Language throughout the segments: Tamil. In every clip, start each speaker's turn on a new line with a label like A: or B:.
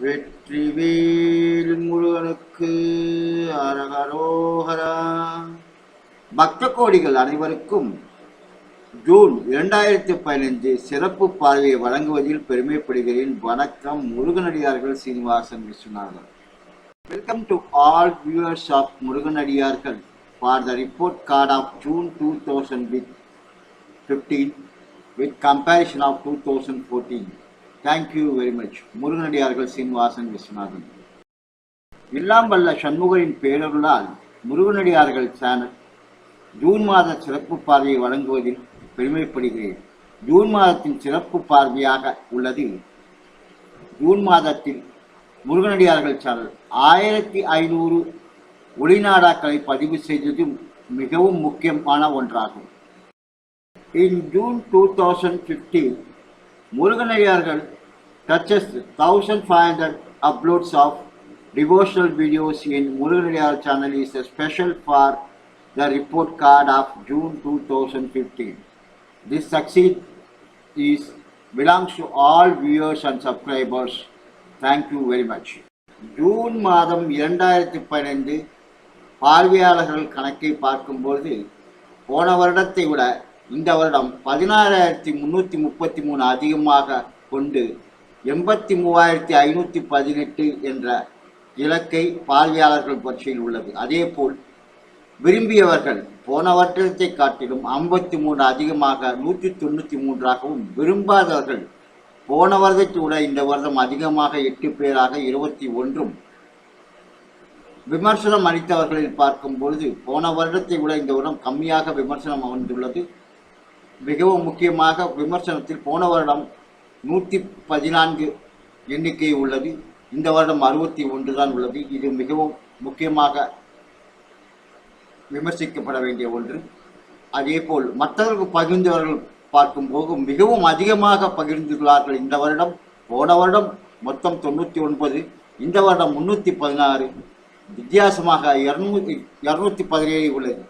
A: வெற்றிவேல் முருகனுக்கு அரகரோகரா பக்த கோடிகள் அனைவருக்கும் ஜூன் இரண்டாயிரத்தி பதினைந்து சிறப்பு பார்வையை வழங்குவதில் பெருமைப்படுகிறேன். வணக்கம் முருகனடியார்கள் Srinivasan Viswanathan. Welcome to all viewers of முருகனடியார்கள். For the report card of June two thousand with fifteen with comparison of two thousand fourteen thank you very much முருகனடியார்கள் Srinivasan Viswanathan. எல்லாம் வல்ல சண்முகரின் பேரருளால் முருகனடியார்கள் சேனல் ஜூன் மாத சிறப்பு பார்வையை வழங்குவதில் பெருமைப்படுகிறேன். ஜூன் மாதத்தின் சிறப்பு பார்வையாக உள்ளது ஜூன் மாதத்தில் முருகனடியார்கள் சேனல் ஆயிரத்தி ஐநூறு ஒளிநாடாக்களை பதிவு செய்தது மிகவும் முக்கியமான ஒன்றாகும். In June two thousand fifteen முருகனடியார்கள் touches 1500 uploads of devotional videos in Muruganayar channel is a special for the report card of June 2015. This succeed is belongs to all viewers and subscribers. Thank you very much. June மாதம் இரண்டாயிரத்தி பதினைந்து பார்வையாளர்கள் கணக்கை பார்க்கும்போது போன வருடத்தை விட இந்த வருடம் பதினாறாயிரத்தி முன்னூற்றி முப்பத்தி மூணு அதிகமாக கொண்டு எண்பத்தி மூவாயிரத்தி ஐநூற்றி பதினெட்டு என்ற இலக்கை பார்வையாளர்கள் பட்சியில் உள்ளது. அதேபோல் விரும்பியவர்கள் போன வருடத்தை காட்டிலும் ஐம்பத்தி மூன்று அதிகமாக நூற்றி தொண்ணூற்றி மூன்றாகவும் விரும்பாதவர்கள் போன வருடத்தை விட இந்த வருடம் அதிகமாக எட்டு பேராக இருபத்தி ஒன்றும் விமர்சனம் அளித்தவர்களில் பார்க்கும் பொழுது போன வருடத்தை விட இந்த வருடம் கம்மியாக விமர்சனம் அமைந்துள்ளது. மிகவும் முக்கியமாக விமர்சனத்தில் போன வருடம் நூற்றி பதினான்கு எண்ணிக்கை உள்ளது. இந்த வருடம் அறுபத்தி ஒன்று தான் உள்ளது. இது மிகவும் முக்கியமாக விமர்சிக்கப்பட வேண்டிய ஒன்று. அதேபோல் மற்றவர்கள் பகிர்ந்தவர்கள் பார்க்கும்போது மிகவும் அதிகமாக பகிர்ந்துள்ளார்கள். இந்த வருடம் போன வருடம் மொத்தம் தொண்ணூற்றி ஒன்பது இந்த வருடம் முன்னூற்றி பதினாறு. வித்தியாசமாக இரநூத்தி இரநூத்தி பதினேழு உள்ளது.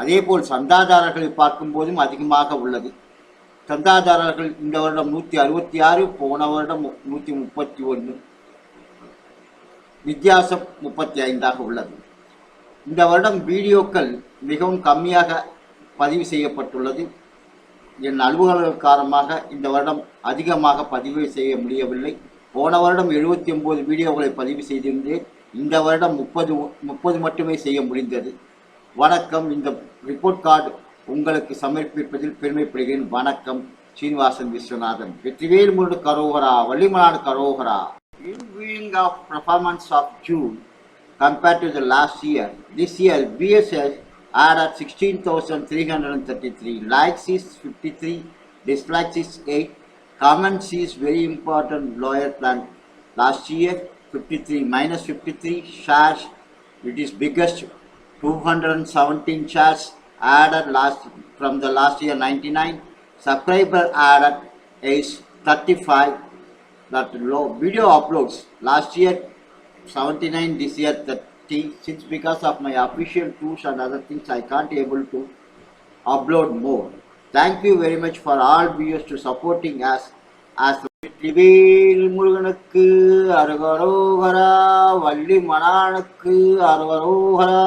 A: அதேபோல் சந்தாதாரர்களை பார்க்கும்போதும் அதிகமாக உள்ளது. சந்தாதாரர்கள் இந்த வருடம் நூற்றி அறுபத்தி ஆறு போன வருடம் நூற்றி முப்பத்தி ஒன்று. வித்தியாசம் முப்பத்தி ஐந்தாக உள்ளது. இந்த வருடம் வீடியோக்கள் மிகவும் கம்மியாக பதிவு செய்யப்பட்டுள்ளது. என் அலுவலர்கள் காரணமாக இந்த வருடம் அதிகமாக பதிவு செய்ய முடியவில்லை. போன வருடம் எழுபத்தி ஒம்பது வீடியோக்களை பதிவு செய்திருந்தேன். இந்த வருடம் முப்பது முப்பது மட்டுமே செய்ய முடிந்தது. வணக்கம் இந்த ரிப்போர்ட் கார்டு உங்களுக்கு சமர்ப்பிப்பதில் பெருமைப்படுகிறேன் வணக்கம் Srinivasan Viswanathan Vetrivel முருடு கரோகரா வள்ளிமலாடு கரோகரா In viewing of performance of June compared to the last year, this year BSS added 16,333, likes is 53, dislikes is 8, comments is very important lower than last year 53 minus 53 shares it is biggest 217 shares added last from the last year 99 subscriber added is 35 that low video uploads last year 79 this year 30 since because of my official tools and other things i can't able to upload more thank you very much for all viewers to supporting us as Vetrivel முருகனுக்கு அருகரோகரா வள்ளி மணானுக்கு அருகரோகரா